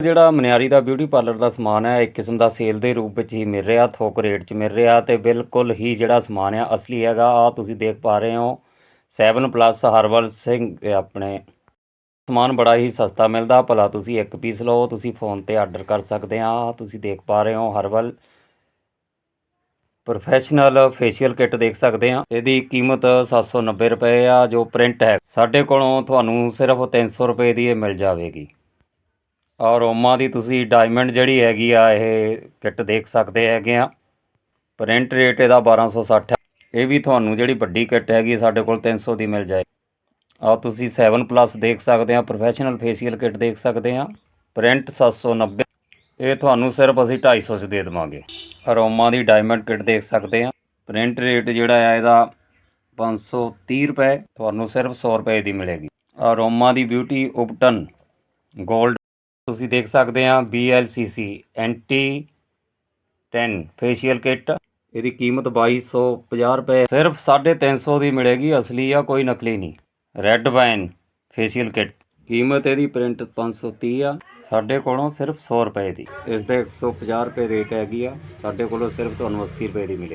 ਜਿਹੜਾ ਮਨਿਆਰੀ ਦਾ beauty parlour ਦਾ ਸਮਾਨ ਹੈ ਇੱਕ ਕਿਸਮ ਦਾ ਸੇਲ ਦੇ ਰੂਪ ਵਿੱਚ ਹੀ ਮਿਲ ਰਿਹਾ, ਥੋਕ ਰੇਟ 'ਚ ਮਿਲ ਰਿਹਾ ਤੇ ਬਿਲਕੁਲ ਹੀ ਜਿਹੜਾ ਸਮਾਨ ਆ, ਅਸਲੀ ਹੈਗਾ। ਆ ਤੁਸੀਂ ਦੇਖ ਪਾ ਰਹੇ ਹੋ 7 ਪਲੱਸ ਹਰਬਲ ਸਿੰਘ ਆਪਣੇ। ਸਮਾਨ ਬੜਾ ਹੀ ਸਸਤਾ ਮਿਲਦਾ, ਭਲਾ ਤੁਸੀਂ ਇੱਕ ਪੀਸ ਲਓ, ਤੁਸੀਂ ਫੋਨ ਤੇ ਆਰਡਰ ਕਰ ਸਕਦੇ ਆ। ਆਹ ਤੁਸੀਂ ਦੇਖ ਪਾ ਰਹੇ ਹੋ ਹਰਬਲ। ਪ੍ਰੋਫੈਸ਼ਨਲ ਫੇਸ਼ੀਅਲ ਕਿੱਟ ਦੇਖ ਸਕਦੇ ਆ। ਇਹਦੀ ਕੀਮਤ 790 ਰੁਪਏ ਆ, ਜੋ ਪ੍ਰਿੰਟ ਹੈ। ਸਾਡੇ ਕੋਲੋਂ ਤੁਹਾਨੂੰ ਸਿਰਫ 300 ਰੁਪਏ ਦੀ ਇਹ ਮਿਲ ਜਾਵੇਗੀ। ਔਰ ਦੀ ਤੁਸੀਂ ਡਾਇਮੰਡ ਜਿਹੜੀ ਹੈਗੀ ਆ, ਇਹ ਕਿੱਟ ਦੇਖ ਸਕਦੇ ਹੈਗੇ ਆ। ਪ੍ਰਿੰਟ ਰੇਟ ਇਹਦਾ 1260 ਹੈ। ਇਹ ਵੀ ਤੁਹਾਨੂੰ ਜਿਹੜੀ ਵੱਡੀ ਕਿੱਟ ਹੈਗੀ ਸਾਡੇ ਕੋਲ 300 ਦੀ ਮਿਲ ਜਾਏ ਆ ਤੁਸੀਂ 7 ਪਲੱਸ ਦੇਖ ਸਕਦੇ ਆ ਪ੍ਰੋਫੈਸ਼ਨਲ ਫੇਸ਼ੀਅਲ ਕਿੱਟ ਦੇਖ ਸਕਦੇ ਆ। ਪ੍ਰਿੰਟ 790 ਇਹ ਤੁਹਾਨੂੰ ਸਿਰਫ ਅਸੀਂ 250 ਚ ਦੇ ਦੇਵਾਂਗੇ। ਅਰੋਮਾ ਦੀ ਡਾਇਮੰਡ ਕਿੱਟ ਦੇਖ ਸਕਦੇ ਆ। ਪ੍ਰਿੰਟ ਰੇਟ ਜਿਹੜਾ ਆ, ਇਹਦਾ 530 ਰੁਪਏ, ਤੁਹਾਨੂੰ ਸਿਰਫ 100 ਰੁਪਏ ਦੀ ਮਿਲੇਗੀ। ਅਰੋਮਾ ਦੀ ਬਿਊਟੀ ਉਪਟਨ ਗੋਲਡ ਤੁਸੀਂ ਦੇਖ ਸਕਦੇ ਆ BLCC ਐਂਟੀ 10 ਫੇਸ਼ੀਅਲ ਕਿੱਟ ਇਹਦੀ ਕੀਮਤ 2250 ਰੁਪਏ। ਸਿਰਫ 350 ਦੀ ਮਿਲੇਗੀ, ਅਸਲੀ ਆ, ਕੋਈ ਨਕਲੀ ਨਹੀਂ। ਰੈੱਡ ਵਾਈਨ ਫੇਸ਼ੀਅਲ ਕਿੱਟ ਕੀਮਤ ਇਹਦੀ ਪ੍ਰਿੰਟ 530 ਆ। ਸਾਡੇ ਕੋਲੋਂ ਸਿਰਫ 100 ਰੁਪਏ ਦੀ। ਇਸ ਦਾ 150 ਰੁਪਏ ਰੇਟ ਹੈਗੀ ਆ। ਸਾਡੇ ਕੋਲੋਂ ਸਿਰਫ ਤੁਹਾਨੂੰ 80 ਰੁਪਏ ਦੀ ਮਿਲੇਗੀ।